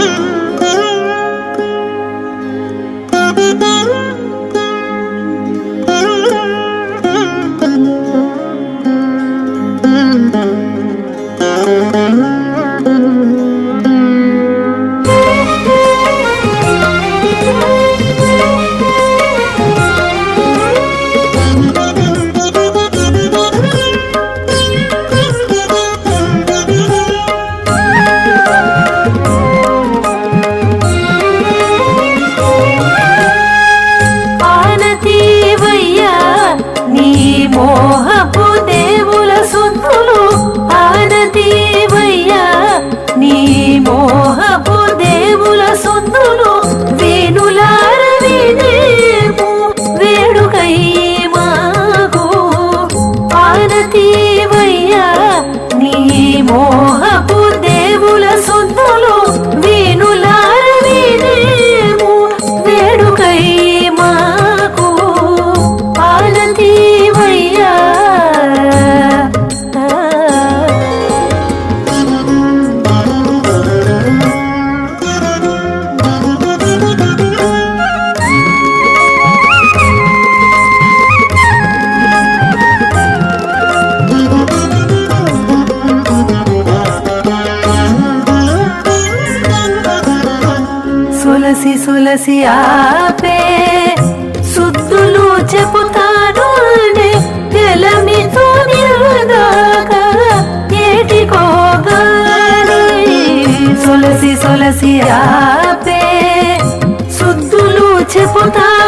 Mm-hmm. నీ చేసి ఆపే. సుద్దులు చెబుతాను తెలమితో నిలదాకా ఏటికోగాని సులసి సులసి ఆపే. సుద్దులు చెబుతాను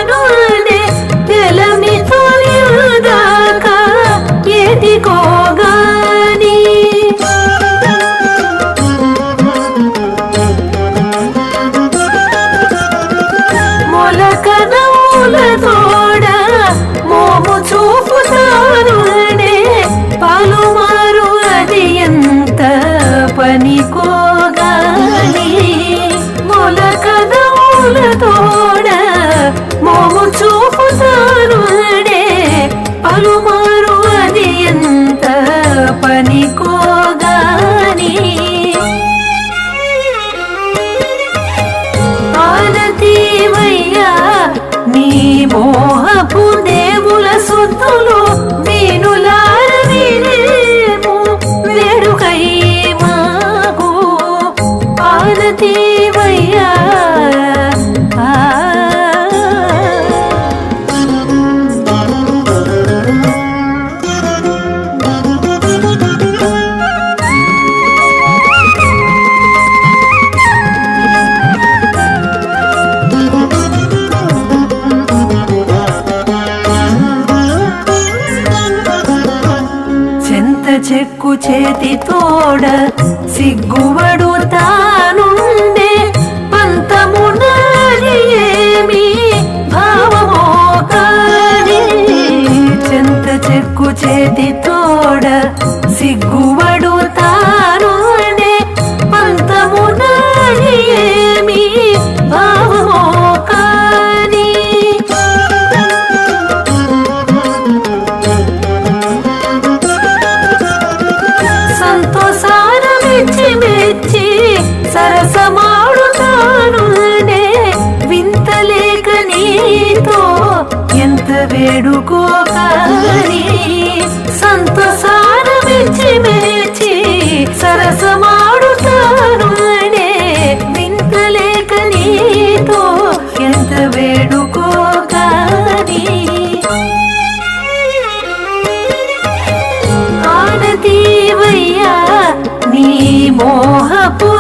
పనికోగాని మొలకనముల తోడ మోము చూపుతారునే పలుమారు అది ఎంత పనికోగాని ఆనతీవయ్యా నీ మోహపు దేవుల సొత్తులు చేతి తోడ సిగ్గువడు తానుండే. పంతమునాది ఏమి భావమో కాని. చెంత చెక్కు చేతి తోడ సిగ్గు వేడుకో కానీ మెచ్చి మెచ్చి సరసమాడుతాను వింతలేక నీతో ఎంత వేడుకోకని ఆనతీవయ్యా నీ మోహపు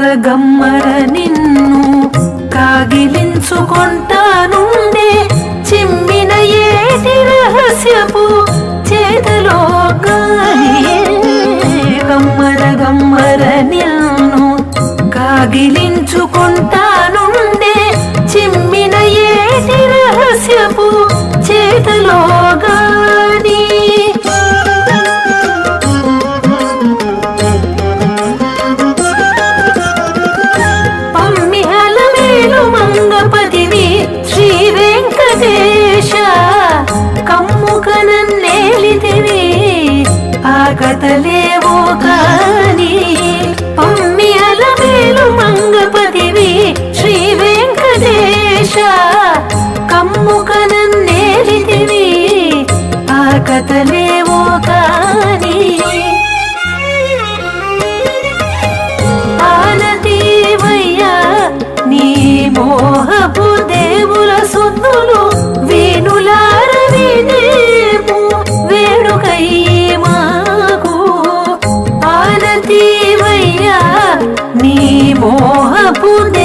కరగమ్మర నిన్ను కాగిలించుకుంటానుండే. చిమ్మిన ఏటి రహస్యపు చేతలో గమ్మర గమ్మర నిన్ను కాగిలించుకుంటా కథలేవో కాని పమ్మి అలమేలు మంగపతివి శ్రీ వెంకటేశ. కమ్ముక నన్నేలితివి ఆ algún